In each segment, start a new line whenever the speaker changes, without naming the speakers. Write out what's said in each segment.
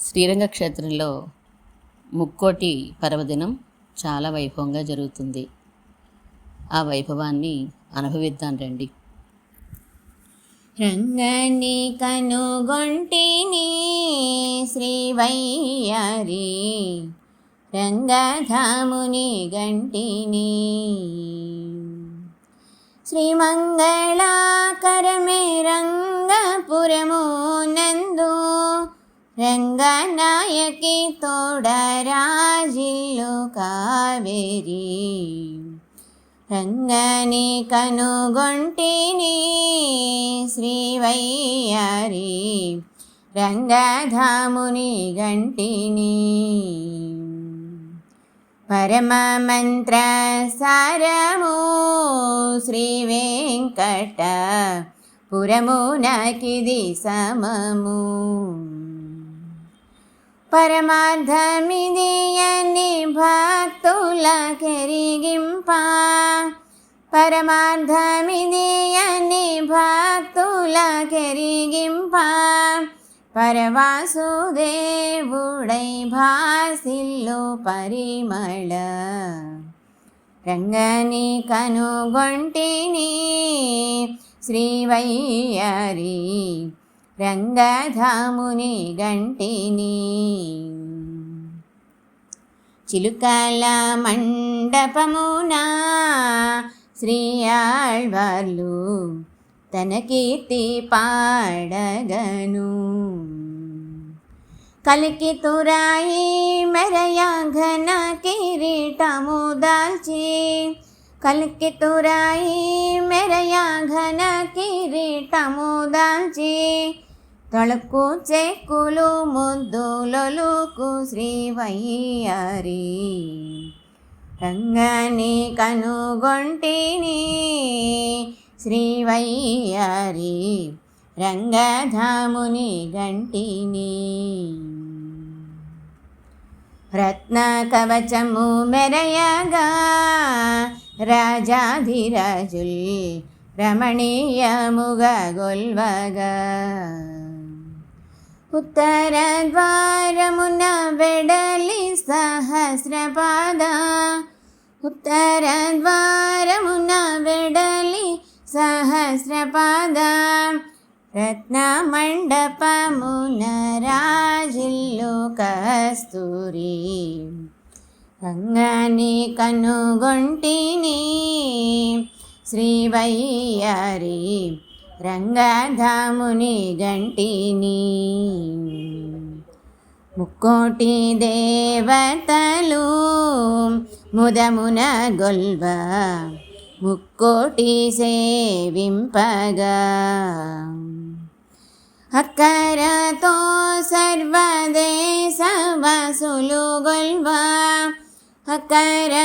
శ్రీరంగ క్షేత్రంలో ముక్కోటి పర్వదినం చాలా వైభవంగా జరుగుతుంది. ఆ వైభవాన్ని అనుభవిద్దాం రండి.
రంగని కనుగొంటిని శ్రీవయ్యారి రంగధాముని గంటిని. శ్రీమంగళాకరమే రంగపురము రంగనాయకి తోడరాజిల్లు కావేరి. రంగని కనుగొంటిని శ్రీవయ్యారి. రంగధాముని గంటిని పరమమంత్ర సారము శ్రీ వెంకట పురమునకిది సమము. పరమార్థమిదియని భక్తుల కెరిగింప పరమార్థమిదియని భక్తుల కెరిగింప పరవాసుదేవుడై భాసిల్లు పరిమళ. రంగని కనుగొంటిని శ్రీవయ్యరీ రంగధాముని గంటిని చిలుకల మండపమున శ్రీ ఆళ్వార్లు తన కీర్తి పాడగను. కలికి తురాయి మెరయా ఘన కిరీటము దాల్చి కలికి తురాయి మెరయా ఘన కిరీటము దాల్చి తొళకు చెక్కులు ముద్దులొలుకు శ్రీవయ్యారి. రంగని కనుగొంటిని శ్రీవయ్యారి. రంగధాముని గంటిని రత్న కవచము మెరయగా రాజాధిరాజుల్ రమణీయముగా గొల్వగా. ఉత్తర ద్వారమున వెడలి సహస్రపాద. ఉత్తర ద్వారమున వెడలి సహస్రపాద. రత్న మండపమున రాజిల్లు కస్తూరి. రంగని కనుగొంటిని శ్రీవయ్యారి. రంగధాముని గంటిని ముక్కోటి దేవతలు ముదమున గొల్వ ముక్కోటి సేవింపగా. అక్కరతో సర్వదేశ వసులు గొల్వ అక్కర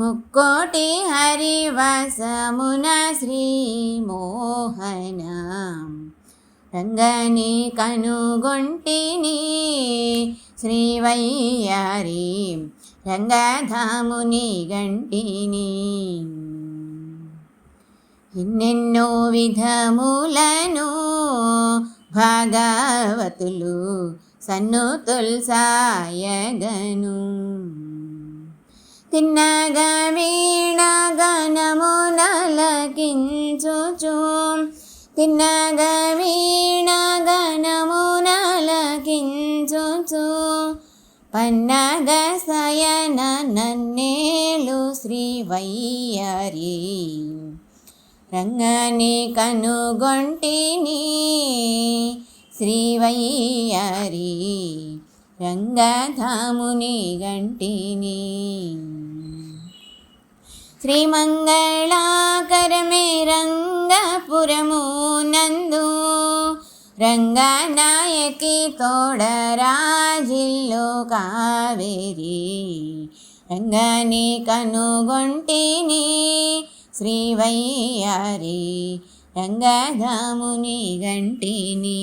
ముక్కోటి హరివసమున శ్రీమోహన. రంగని కనుగొంటిని శ్రీవయ్యారి రంగధాముని గంటిని. ఎన్నెన్నో విధములను భాగవతులు సన్ను తుల్సాయగను తిన్నగా వీణగనము నలకించుచు తిన్నగా వీణగనము నలకించుచు పన్నగ సయన నన్నేలు శ్రీ శ్రీవయ్యారి. రంగని కనుగొంటిని శ్రీవయ్యారి. రంగధాముని గంటిని శ్రీమంగళాకరమే రంగపురము నందు రంగనాయకి తోడరాజిల్లు కావేరి రంగని కనుగొంటిని శ్రీవయ్యారి రంగధాముని గంటిని.